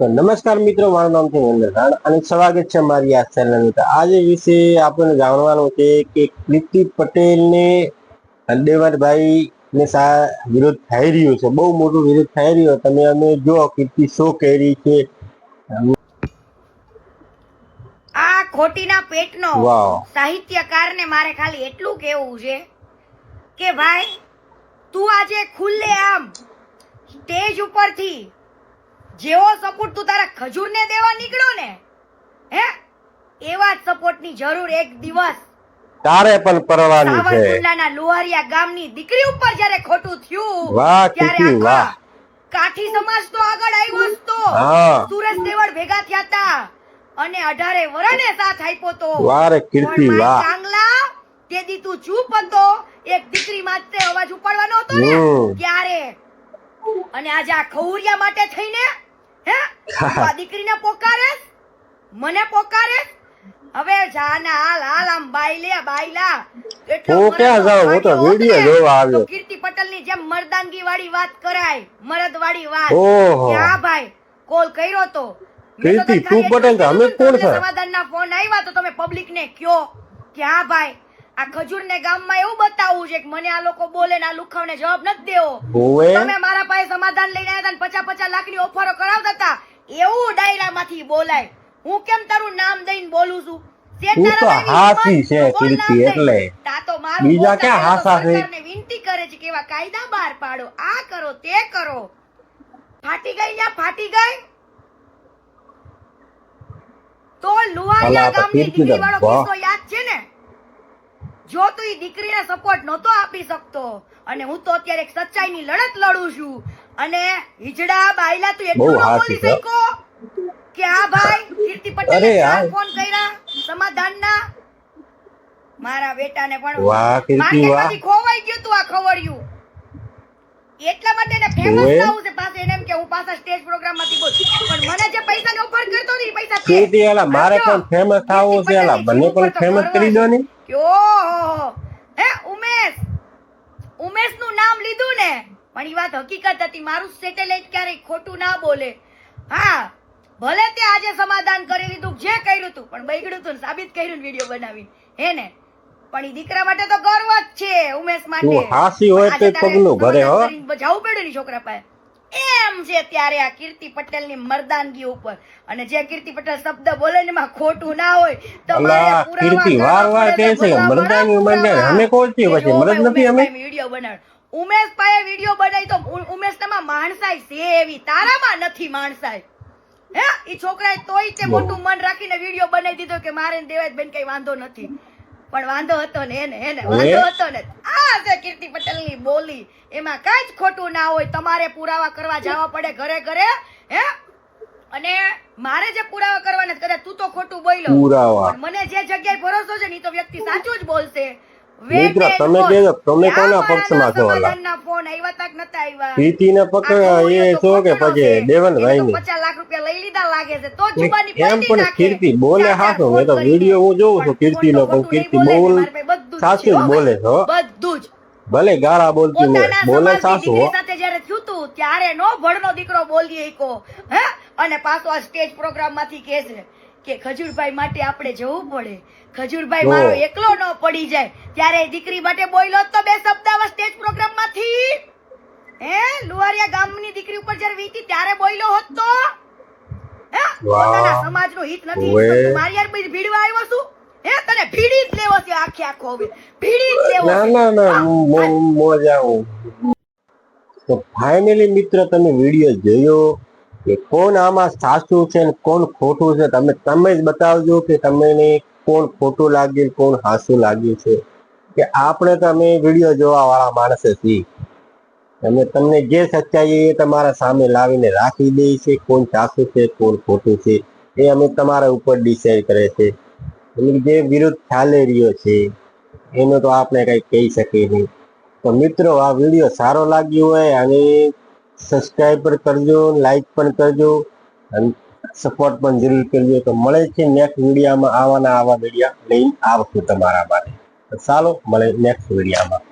તો નમસ્કાર મિત્રો મારું નામ છે મહેન્દ્ર રાણ અને સ્વાગત છે મારી આ ચેનલ આજે વિશે આપણને જાણવાનું છે કે કીર્તિ પટેલને દેવરભાઈ ને સા વિરોધ થઈ રહ્યો છે? બહુ મોટું વિરોધ થઈ રહ્યો તમે અમે જો કીર્તિ શો કરી છે? આ ખોટીના પેટનો સાહિત્યકારને મારે ખાલી એટલું કહેવું છે કે ભાઈ તું આજે ખુલ્લે આમ સ્ટેજ ઉપરથી જેવો સપોર્ટ તું તારા ખજૂરને દેવા નીકળ્યો ને હે? એવા જ સપોર્ટની જરૂર એક દિવસ. તારે પણ પરવાની છે. સાવરકુંડલાના લુહારિયા ગામની દીકરી ઉપર જ્યારે ખોટું થયું વાહ ત્યારે વાહ. કાઠી સમાજ તો આગળ આવ્યો તો. હા. સુરેશ દેવળ ભેગા થયા હતા અને અઢારે વરણે સાથ આપ્યો તો. વારે કીર્તિ વાહ. કાંગલા તે તું ચૂપ હતો. એક દીકરી માટે અવાજ ઉપાડવાનો હતો ને. ત્યારે. અને આજે આ ખૌરિયા માટે થઈને હે? દીકરીને પોકારે મને પોકારે હવે જાના હાલ હાલ આમ બાયલે બાયલા. એટલો ક્યાં જાઉં? હું તો વીડિયો ને, જોવા આવ્યો. કીર્તિ કીર્તિ પટેલની જેમ મર્દાનગી વાળી વાત કરાય મરદ વાળી વાત. ઓહો. હા ભાઈ કોલ કર્યો તો. કીર્તિ, તું પટેલ અમે કોણ છે સમાધાન ના ફોન આવ્યા તો તમે પબ્લિક ને કયો કે હા ભાઈ આ ખજૂર ને ગામમાં એવું બતાવવું છે કે મને આ લોકો બોલે ને આ લુખાવને જવાબ નથી દેવો. તમે મારા પાસે સમાધાન લઈને આવ્યા હતા ને પચાસ લાખની ઓફરો કરાવતા હતા. એવું ડાયરામાંથી બોલાય. હું કેમ તારું નામ દઈને બોલું છું? વિનંતી કરે છે કેવા કાયદા બહાર પાડો. આ કરો તે કરો. ફાટી ગઈ યા ફાટી ગઈ? તો લુહારિયા ગામની દીકરી વાળો કિસ્સો જો તું એ દીકરીને સપોર્ટ નહોતો આપી શકતો અને હું તો અત્યારે એક સચ્ચાઈની લડત લડું છું. અને હિજડા બાયલા તું એટલું ન બોલી શકો કે આ ભાઈ કીર્તિ પટેલે ચાર ફોન કર્યા સમાધાનના? મારા બેટાને પણ વાહ, કીર્તિ, માર્કેટમાંથી ખોવાઈ ગયું તું આ ખવડિયું. એટલા માટે એને ફેમસ થવું છે પાસે. એને એમ કે હું પાછા સ્ટેજ પ્રોગ્રામમાંથી બોલ. પણ મને જે પૈસાની ઓફર કરતો ને પૈસા. કીર્તિ એલા મારે પણ ફેમસ થવું છે એલા મને પણ ફેમસ કરી દો ને. હે ઉમેશ. ઉમેશનું નામ લીધું ને? પણ એ વાત હકીકત હતી. મારું સેટેલાઇટ ક્યારેય ખોટું ના બોલે. હા ભલે તે આજે સમાધાન કરી લીધું જે કર્યું તું પણ બગડ્યું તું સાબિત કર્યું ને વીડિયો બનાવી. હે ને? પણ એ દીકરા માટે તો ગર્વ જ છે ઉમેશ માટે. હાસી હોય તો પગલું ભરે, હો. જવું પડ્યું ને છોકરા પાસે. એમ છે ત્યારે આ કીર્તિ પટેલની મર્દાનગી ઉપર. અને જે કીર્તિ પટેલ શબ્દ બોલે ને એમાં ખોટું ના હોય તમારે કીર્તિ વાર વાર કહે છે કે ભલા ઉંમર ને અમે કોણ છીએ પછી? મરદ નથી અમે? વીડિયો ઉમેશ પાએ વીડિયો બનાવી તો ઉમેશ તમા માણસાઈ છે એવી તારામાં નથી માણસાઈ હે? ઈ છોકરાએ તોય તે મોટું મન રાખીને વીડિયો બનાવી દીધો કે મારે દેવાય બેન કઈ વાંધો નથી. પણ વાંધો હતો ને એને એને વાંધો હતો ને. આ છે કીર્તિ પટેલની બોલી એમાં કાંઈ જ ખોટું ના હોય. તમારે પુરાવા કરવા જવા પડે ઘરે ઘરે હે? અને મારે જે પુરાવા કરવાના કદાચ તું તો ખોટું બોલ્યો. મને જે જગ્યાએ ભરોસો છે ને એ તો વ્યક્તિ સાચું જ બોલશે. મિત્ર, વેટ તમે એન્ડ તમે કોના પક્ષમાં છો, ઓલા? ફોન આવ્યા તા નતા આવ્યા? કીર્તિ પકડ એ છો કે પછી દેવનભાઈ ની 50 લાખ રૂપિયા લઈ લીધા લાગે છે. તો જુબાની એમ પણ કીર્તિ બોલે મેં તો હું જોઉં છું પણ કીર્તિ બોલ સાચું જ બોલે ભાઈ. બધું જ. ભલે ગારા બોલતી ને બોલે સાસુ સાથે જ્યારે થયું તું, ત્યારે નો ભણનો દીકરો બોલી. હે? અને પાછો આ સ્ટેજ પ્રોગ્રામમાંથી કે છે. કે ખજૂરભાઈ માટે આપણે જવું પડે. ખજૂરભાઈ મારો એકલો ન પડી જાય. ત્યારે દીકરી માટે બોયલો તો બે શબ્દ આવા સ્ટેજ પ્રોગ્રામમાંથી હે લુવારિયા ગામની દીકરી ઉપર જ્યારે વીતી ત્યારે બોયલો હોત. તો હે પોતાના સમાજનું હિત નથી. મારી યાર ભીડવા આવ્યો છું. હે તને ભીડી જ લેવો છે આખે આખો હવે. ભીડી જ લેવો ના ના ના મોજા હું તો ફાઇનલી મિત્ર તમે વિડિયો જોયો? કે કોણ આમાં સાચું છે અને કોણ ખોટું છે? તમે તમે જ બતાવજો કે તમને કોણ ખોટું લાગ્યું, કોણ હાસું લાગ્યું છે. કે આપણે તો અમે વીડિયો જોવા વાળા માણસે છીએ. અમે તમને જે સચ્ચાઈ એ તમારા સામે લાવીને રાખી દઈએ છે કોણ સાચું છે, કોણ ખોટું છે, એ અમે તમારા ઉપર ડિસાઈડ કરે છે. એટલે જે વિરુદ્ધ ચાલી રહ્યો છે, એનો તો આપણે કંઈ કહી શકીએ નહીં. તો મિત્રો, આ વીડિયો સારો લાગ્યો હોય અને સબસ્ક્રાઈબ પણ કરજો લાઈક પણ કરજો અને સપોર્ટ પણ જરૂર કરજો. તો મળે છે નેક્સ્ટ વિડીયામાં આવાના આવા વિડીયા લઈને આવશું તમારા માટે. ચાલો, મળે નેક્સ્ટ વિડીયોમાં